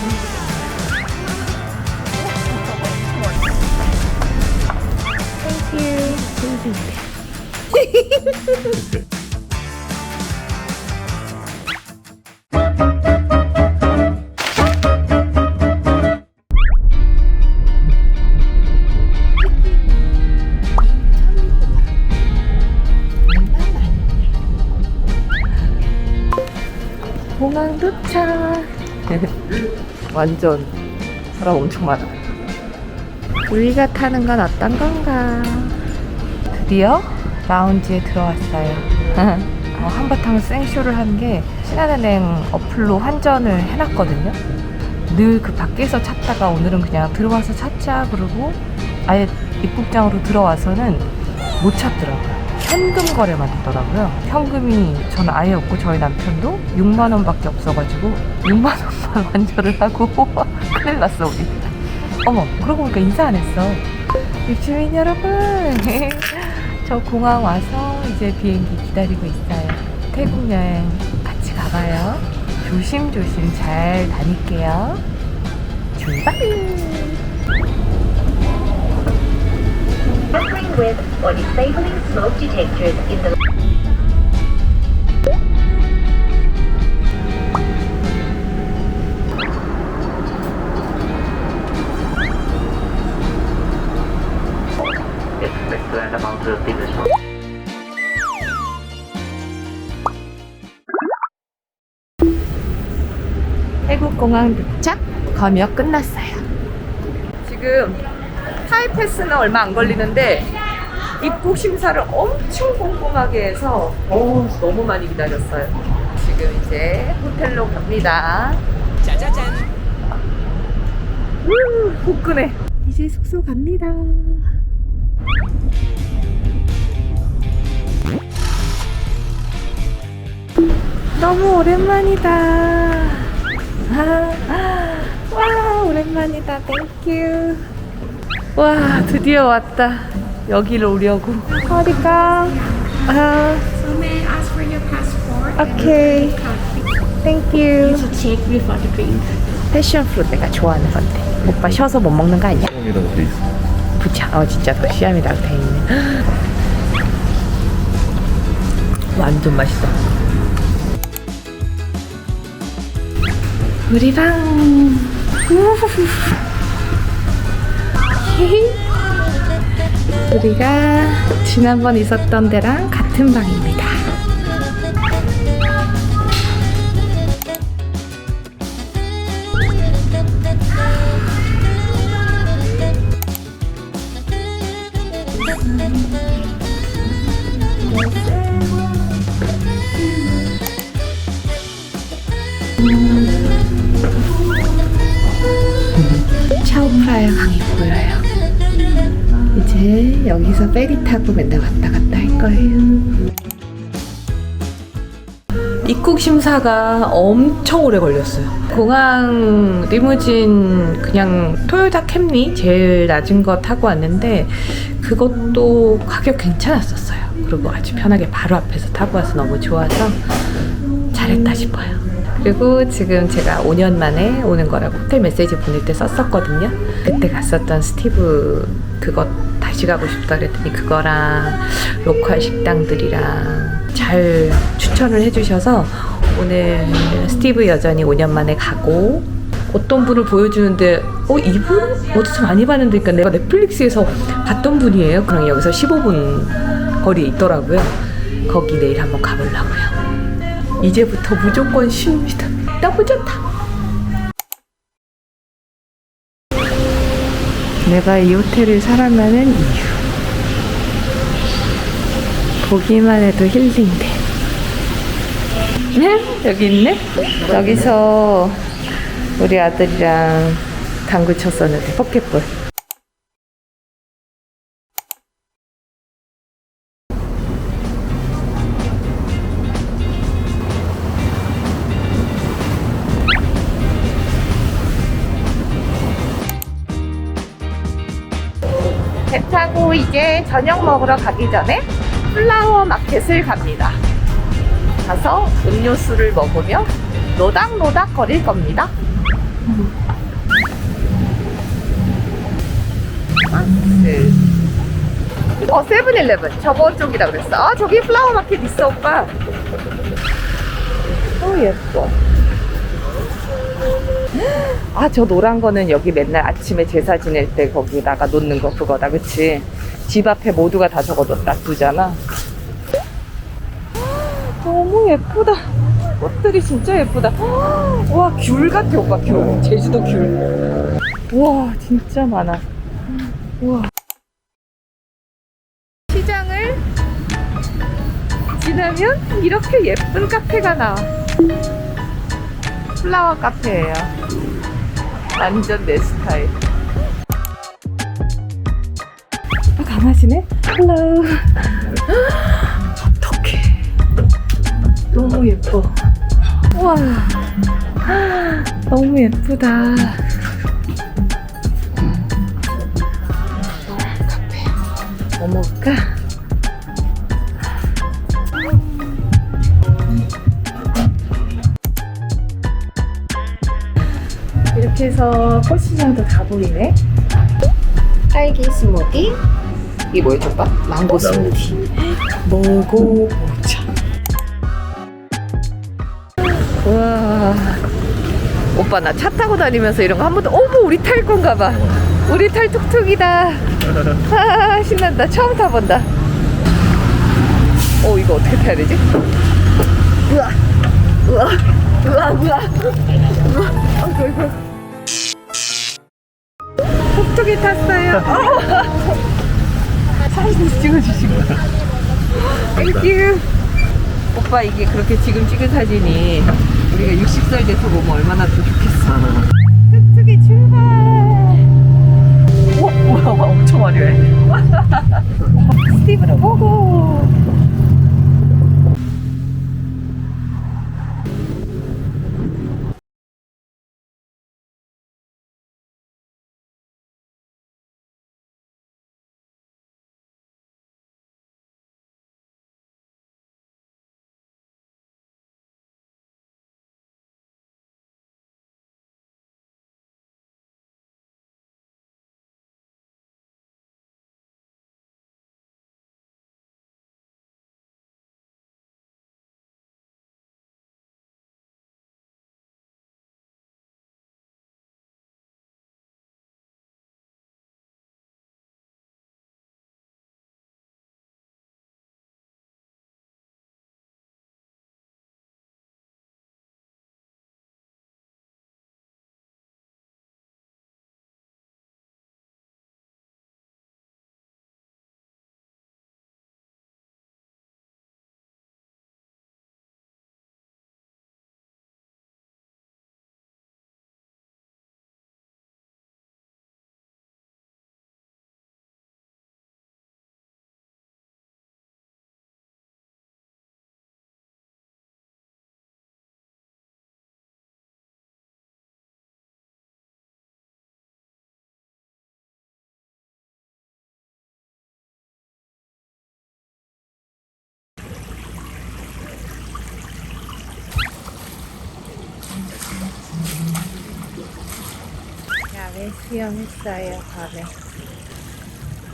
공항 완전 사람 엄청 많아. 우리가 타는 건 어떤 건가? 드디어 라운지에 들어왔어요. 어, 한바탕 생쇼를 한 게 신한은행 어플로 환전을 해놨거든요. 늘 그 밖에서 찾다가 오늘은 그냥 들어와서 찾자 그러고 아예 입국장으로 들어와서는 못 찾더라고요. 현금 거래만 되더라고요. 현금이 저는 아예 없고 저희 남편도 6만 원밖에 없어가지고 6만 원 만 환전을 하고 큰일 났어 우리. 어머 그러고 보니까 인사 안 했어. 주민 여러분 저 공항 와서 이제 비행기 기다리고 있어요. 태국 여행 같이 가봐요. 조심조심 잘 다닐게요. 출발! Buffering with or disabling smoke detectors in the land about 30 minutes. 태국 공항 도착 검역 끝났어요. 지금 타이 패스는 얼마 안 걸리는데 입국 심사를 엄청 꼼꼼하게 해서 어우, 너무 많이 기다렸어요. 지금 이제 호텔로 갑니다. 짜자잔. 우, 후끈해. 이제 숙소 갑니다. 너무 오랜만이다. 아, 아, 와, 오랜만이다. 땡큐. 와, 드디어 왔다. 여기로 오려고. 어디가? 아, So may I ask for your passport? 오케이. 땡큐. To check before the drink. 패션 프로 내가 좋아하는 건데. 오빠 쉬어서 못 먹는 거 아니야? 이라고 돼 있어. 부차. 어, 진짜 더 시암이라고 돼 있네. 완전 맛있어. 우후후. 히히. 우리가 지난번 있었던 데랑 같은 방입니 다. 차오프라야 강이 보여요. 이제 여기서 페리 타고 맨날 왔다 갔다 할 거예요. 입국 심사가 엄청 오래 걸렸어요. 공항 리무진 그냥 토요타 캠리 제일 낮은 거 타고 왔는데 그것도 가격 괜찮았었어요. 그리고 아주 편하게 바로 앞에서 타고 와서 너무 좋아서 잘했다 싶어요. 그리고 지금 제가 5년 만에 오는 거라고 호텔 메시지 보낼 때 썼었거든요. 그때 갔었던 스티브 그거 다시 가고 싶다 그랬더니 그거랑 로컬 식당들이랑 잘 추천을 해주셔서 오늘 스티브 여전히 5년 만에 가고 어떤 분을 보여주는데 어 이분 어디서 많이 봤는데 그러니까 내가 넷플릭스에서 봤던 분이에요. 그냥 여기서 15분 거리에 있더라고요. 거기 내일 한번 가보려고요. 이제부터 무조건 쉽니다. 너무 좋다. 내가 이 호텔을 살아나는 이유. 보기만 해도 힐링돼. 네? 여기 있네? 여기서 우리 아들이랑 당구 쳤었는데, 포켓볼. 저녁 먹으러 가기 전에 플라워 마켓을 갑니다. 가서 음료수를 먹으며 노닥노닥 거릴 겁니다. 네. 어, 세븐일레븐. 저번 쪽이라 그랬어. 아, 저기 플라워 마켓 있어, 오빠. 어, 예뻐. 아, 저 노란 거는 여기 맨날 아침에 제사 지낼 때 거기다가 놓는 거 그거다, 그치? 집 앞에 모두가 다 저거 놔두잖아. 너무 예쁘다. 꽃들이 진짜 예쁘다. 와, 귤 같아, 오빠, 귤. 제주도 귤. 우와, 진짜 많아. 우와. 시장을 지나면 이렇게 예쁜 카페가 나와. 플라워 카페예요. 완전 내 스타일. 아, 강아지네? 헬로. 어떡해. 너무 예뻐. 우와. 너무 예쁘다. 카페. 뭐 먹을까? 이렇게 해서 꽃시장도 다 보이네. 딸기 스무디. 이게 뭐였죠, 오빠? 망고 스무디. 먹어보자. 와. 오빠 나 차 타고 다니면서 이런 거 한 번도 어머 우리 탈 건가 봐. 우리 탈 툭툭이다. 아 신난다. 처음 타본다. 어 이거 어떻게 타야 되지? 우와 우와 우와 우와 우와 아이고 아이고 툭툭이 탔어요. 어. 사진 찍어주시고. 땡큐. 오빠 이게 그렇게 지금 찍은 사진이 우리가 60살 돼서 보면 얼마나 더 좋겠어. 툭툭이 출발. 오, 뭐야, 와, 엄청 화려해. 스티브로 보고. 야외 수영했어요, 밤에.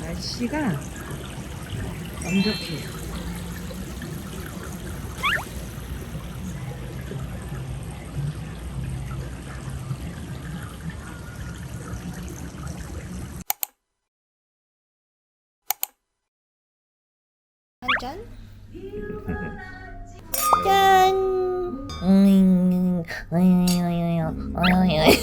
날씨가 완벽해요.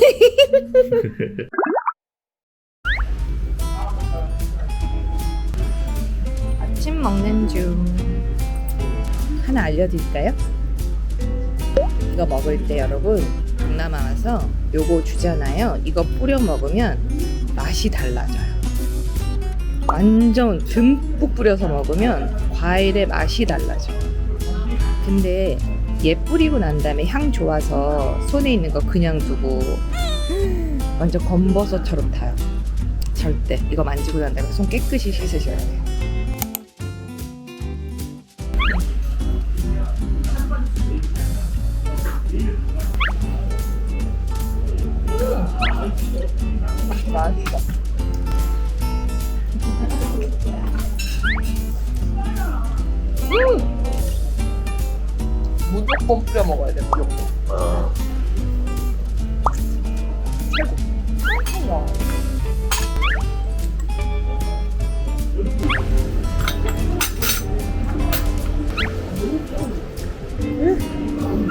아침 먹는 중. 하나 알려드릴까요? 이거 먹을 때 여러분 동남아 와서 요거 주잖아요. 이거 뿌려 먹으면 맛이 달라져요. 완전 듬뿍 뿌려서 먹으면 과일의 맛이 달라져요. 근데 얘 뿌리고 난 다음에 향 좋아서 손에 있는 거 그냥 두고 완전 검버섯처럼 타요. 절대 이거 만지고 난 다음에 손 깨끗이 씻으셔야 돼요. 맛있어. 음! 무조건 뿌려 먹어야 돼, 무조건.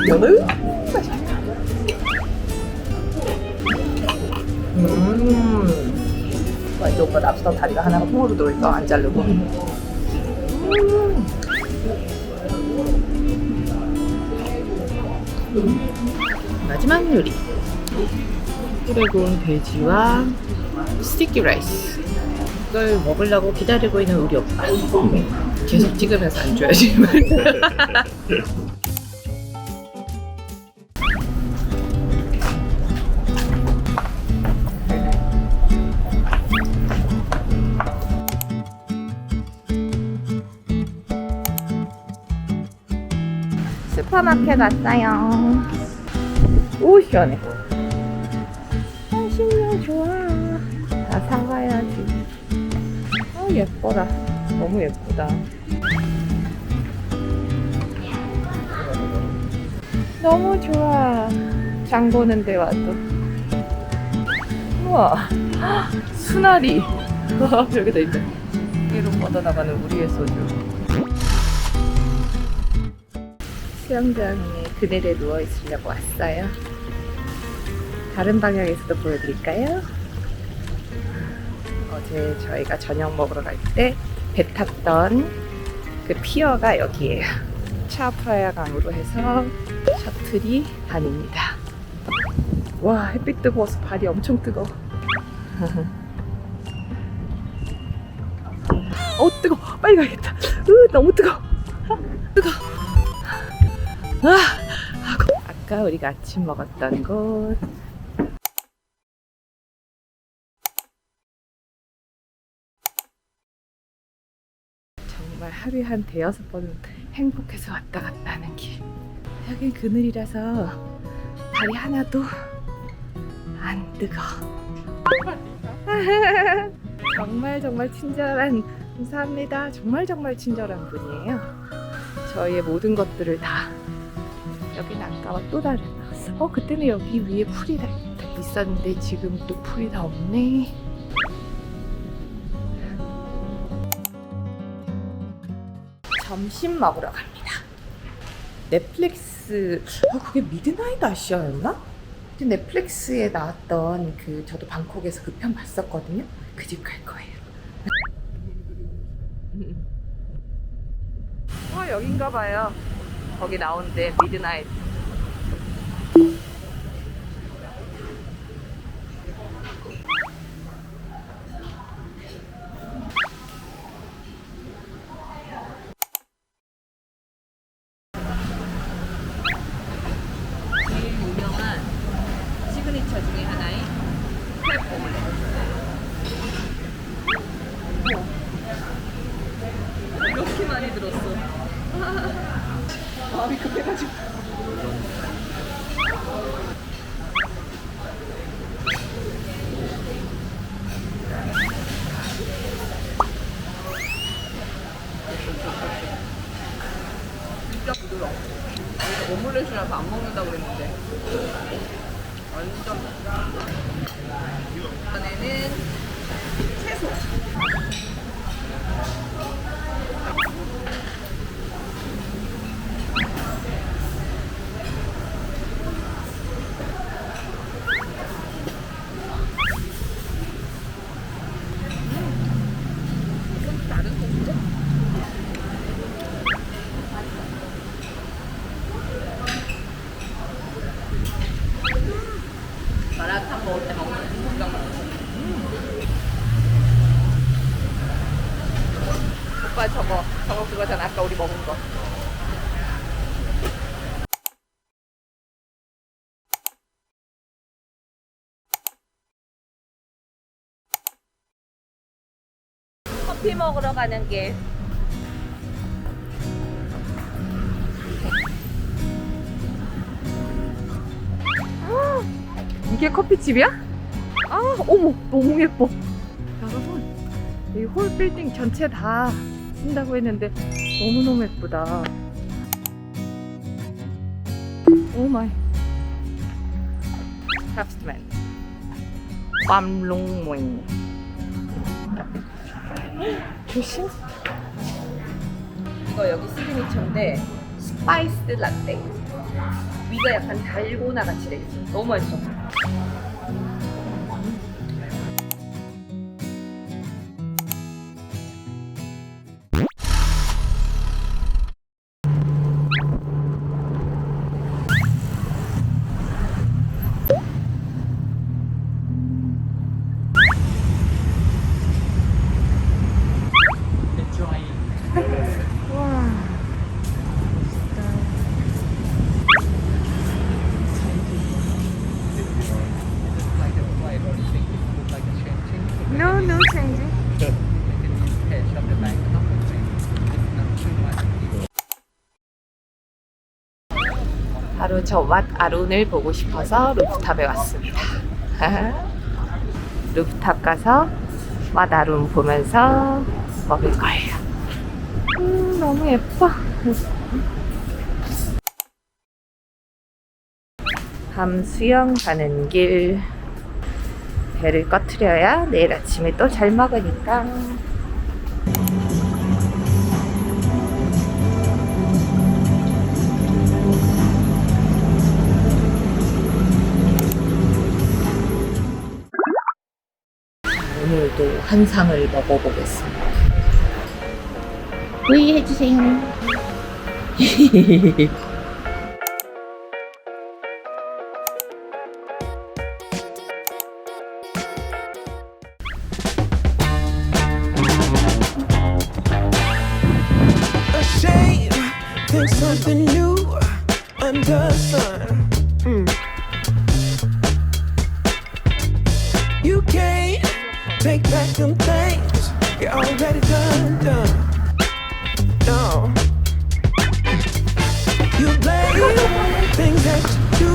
면을 음. 와, 이제 오빠 랍스터 다리가 하나가 통으로 들어있어 안 자르고. 음. 마지막 요리. 구운 돼지와 스티키 라이스. 이걸 먹으려고 기다리고 있는 우리 오빠. 계속 찍으면서 안 줘야지. 왔어요. 오 시원해. 날씨가 좋아. 다 사가야지. 아 예뻐라. 너무 예쁘다. 너무 좋아. 장 보는데 와도. 우와. 수나리. 여기다 있다. 위로 뻗어나가는 우리의 소주. 수영장에 그늘에 누워 있으려고 왔어요. 다른 방향에서도 보여드릴까요? 어제 저희가 저녁 먹으러 갈 때 배 탔던 그 피어가 여기에요. 차프라야 강으로 해서 셔틀이 다닙니다. 와 햇빛 뜨거워서 발이 엄청 뜨거워. 어 뜨거. 빨리 가야겠다. 으 너무 뜨거. 뜨거. 아. 아까 우리가 아침 먹었던 곳. 정말 하루에 한 대여섯 번은 행복해서 왔다 갔다 하는 길. 여긴 그늘이라서 발이 하나도 안 뜨거. 정말 정말 친절한 감사합니다. 정말 정말 친절한 분이에요. 저희의 모든 것들을 다 여기는 아까와 또 다른 어 그때는 여기 위에 풀이 다 있었는데 지금 또 풀이 다 없네. 점심 먹으러 갑니다. 넷플릭스 어 그게 미드나잇 아시아였나? 그 넷플릭스에 나왔던 그 저도 방콕에서 그 편 봤었거든요. 그 집 갈 거예요. 어 여긴가 봐요. 거기 나온대 미드나잇. 제일 유명한 시그니처 중에 하나인 크랩 오믈렛. 이렇게 많이 들었어. 마음이 급해가지고. 진짜 부드러워. 오믈렛이라서 안 먹는다고 그랬는데. 완전. 이번에는 채소. 다른 건데? 마라탕 먹을 때 먹는 건강 오빠 저거 저거 그거잖아 아까 우리 먹은 거 커피 먹으러 가는 길 이게 커피집이야? 아, 어머, 너무 예뻐. 여러분, 이 홀 빌딩 전체 다 쓴다고 했는데 너무너무 예쁘다. 오 마이. 크래프트맨. 빰롱모잉. 조심. 이거 여기 시그니처인데 스파이스 라떼. 위가 약간 달고나 같이 돼 있어. 너무 맛있어. 저 왓 아론을 보고 싶어서 루프탑에 왔습니다. 루프탑 가서 왓 아론 보면서 먹을 거예요. 음, 너무 예뻐. 밤 수영 가는 길. 배를 꺼트려야 내일 아침에 또 잘 먹으니까. 오늘도 한 상을 먹어보겠습니다. V 해주세요.